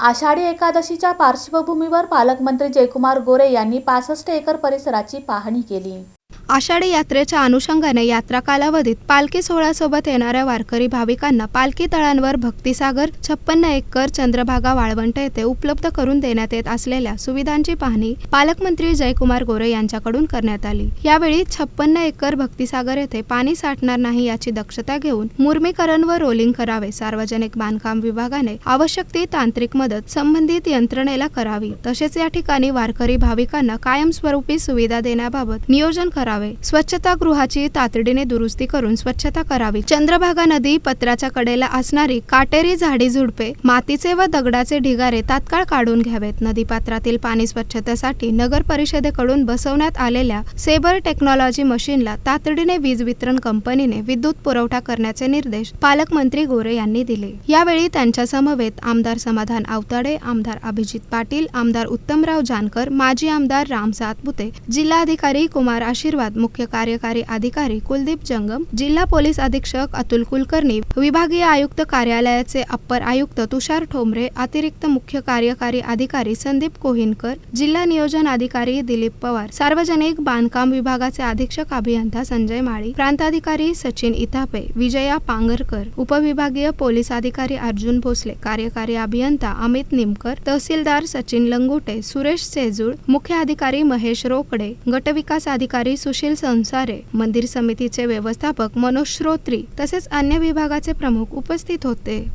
आषाढी एकादशीच्या पार्श्वभूमीवर पालकमंत्री जयकुमार गोरे यांनी पासष्ट एकर परिसराची पाहणी केली. आषाढी यात्रेच्या अनुषंगाने यात्रा कालावधीत पालखी सोहळ्यासोबत येणाऱ्या वारकरी भाविकांना पालखी तळांवर भक्तिसागर छप्पन्न एकर चंद्रभागा वाळवंट येथे उपलब्ध करून देण्यात येत असलेल्या सुविधांची पाहणी पालकमंत्री जयकुमार गोरे यांच्याकडून करण्यात आली. यावेळी छप्पन्न एकर भक्तिसागर येथे पाणी साठणार नाही याची दक्षता घेऊन मुर्मीकरण व रोलिंग करावे सार्वजनिक बांधकाम विभागाने आवश्यक ती तांत्रिक मदत संबंधित यंत्रणेला करावी. तसेच या ठिकाणी वारकरी भाविकांना कायमस्वरूपी सुविधा देण्याबाबत नियोजन करावे. स्वच्छता गृहाची तातडीने दुरुस्ती करून स्वच्छता करावी. चंद्रभागा नदी पत्राच्या कडेला असणारी काटेरी झाडी झुडपे मातीचे व दगडाचे ढिगारे तात्काळ काढून घ्यावेत. नदीपात्रातील पाणी स्वच्छतेसाठी नगर परिषदेकडून बसवण्यात आलेल्या सेबर टेक्नॉलॉजी मशीनला तातडीने वीज वितरण कंपनीने विद्युत पुरवठा करण्याचे निर्देश पालकमंत्री गोरे यांनी दिले. यावेळी त्यांच्या समवेत आमदार समाधान आवताडे आमदार अभिजित पाटील आमदार उत्तमराव जानकर माजी आमदार राम सातपुते जिल्हाधिकारी कुमार आशीर्वाद मुख्य कार्यकारी अधिकारी कुलदीप जंगम जिल्हा पोलीस अधीक्षक अतुल कुलकर्णी विभागीय आयुक्त कार्यालयाचे अप्पर आयुक्त तुषार ठोंबरे अतिरिक्त मुख्य कार्यकारी अधिकारी संदीप कोहिनकर जिल्हा नियोजन अधिकारी दिलीप पवार सार्वजनिक बांधकाम विभागाचे अधीक्षक अभियंता संजय माळी प्रांताधिकारी सचिन इथापे विजया पांगरकर उपविभागीय पोलीस अधिकारी अर्जुन भोसले कार्यकारी अभियंता अमित निमकर तहसीलदार सचिन लंगोटे सुरेश सेजूळ मुख्य अधिकारी महेश रोकडे गटविकास अधिकारी सुशील संसारे मंदिर समितीचे व्यवस्थापक मनोज श्रोत्री तसेच अन्य विभागाचे प्रमुख उपस्थित होते.